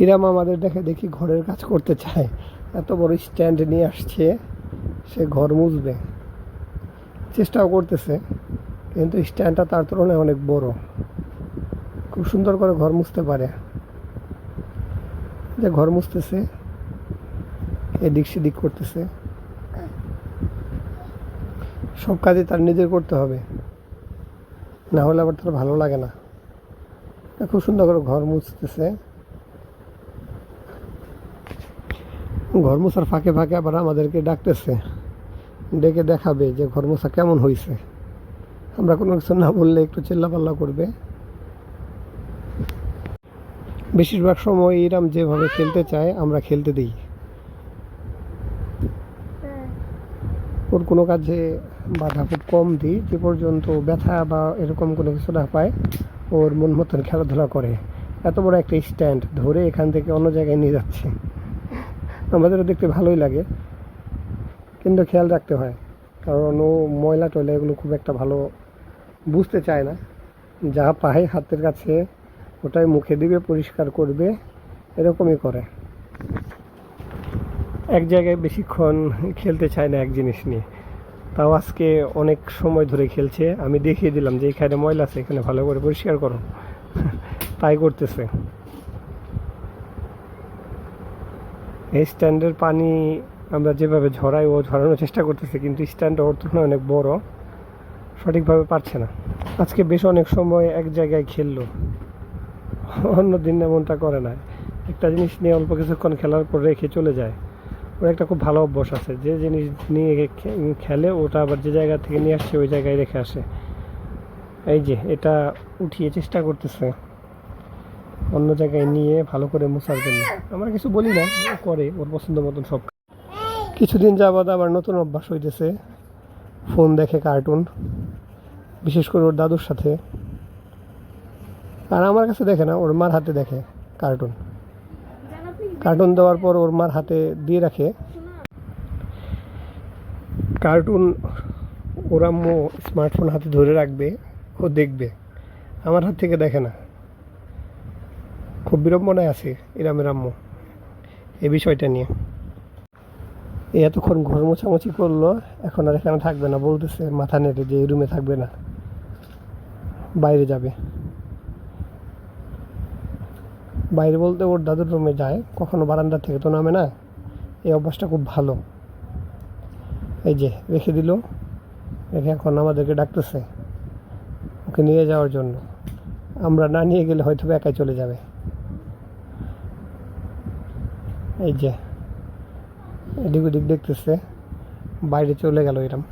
Hiram আমাদের দেখে দেখি ঘরের কাজ করতে চায়। এত বড় স্ট্যান্ড নিয়ে আসছে, সে ঘর মুছবে। চেষ্টাও করতেছে, কিন্তু স্ট্যান্ডটা তার তুলনায় অনেক বড়। খুব সুন্দর করে ঘর মুছতে পারে। যে ঘর মুছতেছে, এদিক সেদিক করতেছে। সব কাজই তার নিজের করতে হবে। না হলে আবার তার ভালো লাগে না। খুব সুন্দর করে ঘর মুছতেছে। ঘর মোছার ফাঁকে ফাঁকে আবার আমাদেরকে ডাকতেছে। ডেকে দেখাবে যে ঘর মোছা কেমন হয়েছে আমরা কোনো কিছু না বললে একটু চিল্লাপাল্লা করবে। বেশিরভাগ সময় এরাম যেভাবে খেলতে চায়, আমরা খেলতে দিই। ওর কোনো কাজে বাধা খুব কম দিই। যে পর্যন্ত ব্যথা বা এরকম কোনো কিছু না পায়, ওর মন মতন খেলাধুলা করে। এত বড় একটা স্ট্যান্ড ধরে এখান থেকে অন্য জায়গায় নিয়ে যাচ্ছে। আমাদেরও দেখতে ভালোই লাগে। কিন্তু খেয়াল রাখতে হয়, কারণ ও ময়লা টয়লা এগুলো খুব একটা ভালো বুঝতে চায় না। যা পায় হাতের কাছে, ওটাই মুখে দিবে, পরিষ্কার করবে, এরকমই করে। এক জায়গায় বেশিক্ষণ খেলতে চায় না এক জিনিস নিয়ে। তাও আজকে অনেক সময় ধরে খেলছে, আমি দেখিয়ে দিলাম যে এখানে ময়লা আছে, এখানে ভালো করে পরিষ্কার করো। তাই করতেছে। এই স্ট্যান্ডের পানি আমরা যেভাবে ঝরাই, ও ঝরানোর চেষ্টা করতেছে, কিন্তু স্ট্যান্ড ওর তুলনায় অনেক বড়, সঠিকভাবে পারছে না। আজকে বেশ অনেক সময় এক জায়গায় খেললো, অন্য দিন এমনটা করে না। একটা জিনিস নিয়ে অল্প কিছুক্ষণ খেলার পর রেখে চলে যায়। ওর একটা খুব ভালো অভ্যাস আছে, যে জিনিস নিয়ে খেলে, ওটা আবার যে জায়গা থেকে নিয়ে আসছে ওই জায়গায় রেখে আসে। এই যে, এটা উঠিয়ে চেষ্টা করতেছে। অন্য জায়গায় নিয়ে ভালো করে মোছার জন্য। আমরা কিছু বলি না করে, ওর পছন্দ মতন সব। কিছুদিন যাবাদ আমার নতুন অভ্যাস হইতেছে, ফোন দেখে কার্টুন, বিশেষ করে ওর দাদুর সাথে। আর আমার কাছে দেখে না, ওর মার হাতে দেখে কার্টুন। কার্টুন দেওয়ার পর ওর মার হাতে দিয়ে রাখে। কার্টুন ওর আম্মু স্মার্টফোন হাতে ধরে রাখবে, ও দেখবে। আমার হাত থেকে দেখে না। খুব বিড়ম্বনায় আছে ইরামের আম্মু এই বিষয়টা নিয়ে। এতক্ষণ ঘর মোছামুছি করল, এখন আর এখানে থাকবে না, বলতেছে মাথা নেড়ে যে এই রুমে থাকবে না, বাইরে যাবে। বাইরে বলতে ওর দাদুর রুমে যায়, কখনো বারান্দা থেকে তো নামে না, এই অভ্যাসটা খুব ভালো। এই যে, রেখে দিল, রেখে এখন আমাদেরকে ডাকতেছে, ওকে নিয়ে যাওয়ার জন্য। আমরা না নিয়ে গেলে হয়তো একাই চলে যাবে। এই যে, এদিক ওদিক দেখতেছে, বাইরে চলে গেল এরম।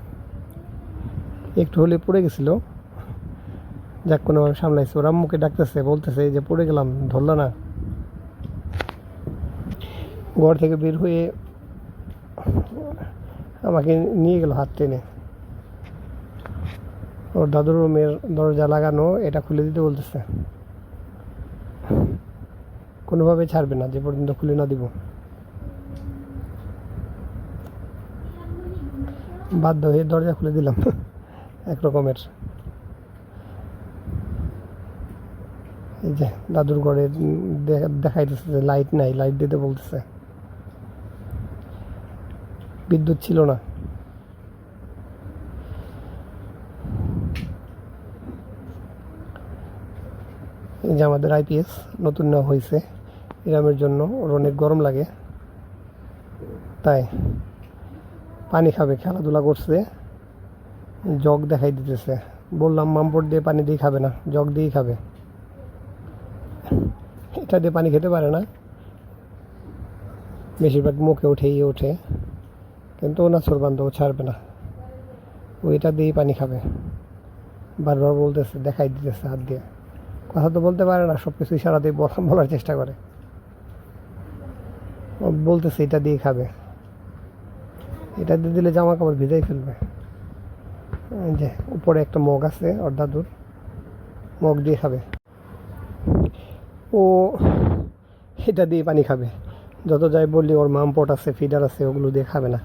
একটু হলে পড়ে গেছিল। যাক কোনোভাবে সামলাইছে। ওরা মুখে ডাকতেছে, বলতেছে যে পড়ে গেলাম, ধরলো না। ঘর থেকে বের হয়ে আমাকে নিয়ে গেল হাত টেনে। ওর দাদুর রুমের দরজা লাগানো, এটা খুলে দিতে বলতেছে। কোনোভাবে ছাড়বে না, যে পর্যন্ত খুলে না দিব। বাধ্য হয়ে দরজা খুলে দিলাম। এক রকমের। এই যে দাদুর ঘরে দেখাইতেছে যে লাইট নাই লাইট দিতে বলতেছে। বিদ্যুৎ ছিল না। এই যে আমাদের আইপিএস নতুন নেওয়া হয়েছে। এরামের জন্য ওর অনেক গরম লাগে। তাই। পানি খাবে, খেলাধুলা করছে। জগ দেখাই দিতেছে। বললাম, মামপট দিয়ে পানি দিয়ে খাবে না, জগ দিয়েই খাবে। এটা দিয়ে পানি খেতে পারে না। বেশিরভাগ মুখে উঠে ইয়ে ওঠে, কিন্তু ওনা সরবান্ধ ও ছাড়বে না। ওইটা দিয়েই পানি খাবে। বারবার বলতেছে, দেখাই দিতেছে হাত দিয়ে। কথা তো বলতে পারে না সব কিছু ইশারা দিয়ে বলার চেষ্টা করে। ও বলতেছে, এটা দিয়ে খাবে। এটা দিয়ে দিলে জামা কাপড় ভিজাই ফেলবে। যে, উপরে একটা মগ আছে, ওর দাদুর। মগ দিয়ে খাবে। ও এটা দিয়ে পানি খাবে। যত যাই বললি, ওর মামপট আছে, ফিডার আছে, ওগুলো দিয়ে খাবে না।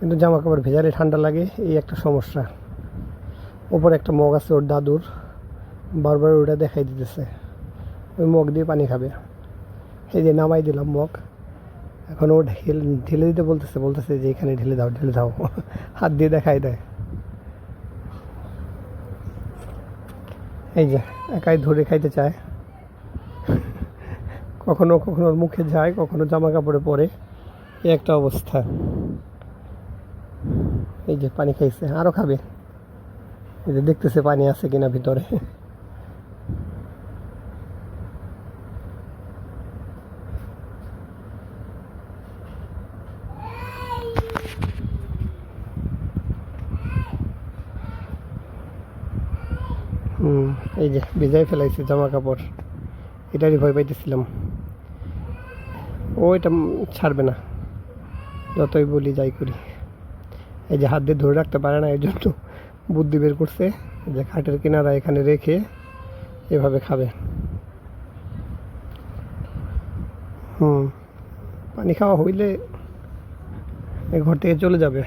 কিন্তু জামা কাপড় ভেজালে ঠান্ডা লাগে, এই একটা সমস্যা। ওপরে একটা মগ আছে, ওর দাদুর। বারবার ওটা দেখাই দিতেছে। ওই মগ দিয়ে পানি খাবে। এই যে নামাই দিলাম মগ। এখন ও ঢেলে ঢেলে দিতে বলতেছে বলতেছে যে এখানে ঢেলে দাও ঢেলে দাও। হাত দিয়ে দেখাই দেয়। এই যে, একাই ধরে খাইতে চায়। কখনো কখনো মুখে যায়, কখনো জামা কাপড়ে পরে। এই একটা অবস্থা। এই যে পানি খাইছে আরও খাবে। এই যে দেখতেছে পানি আছে কিনা ভিতরে হুম এই যে ভিজাই ফেলাইছে জামা কাপড় এটারই ভয় পাইতেছিলাম। ও এটা ছাড়বে না, যতই বলি যাই করি। এই যে হাত দিয়ে ধরে রাখতে পারে না এই জন্য বুদ্ধি বের করছে যে খাটের কিনারা এখানে রেখে এভাবে খাবে। হুম, পানি খাওয়া হইলে ঘর থেকে চলে যাবে।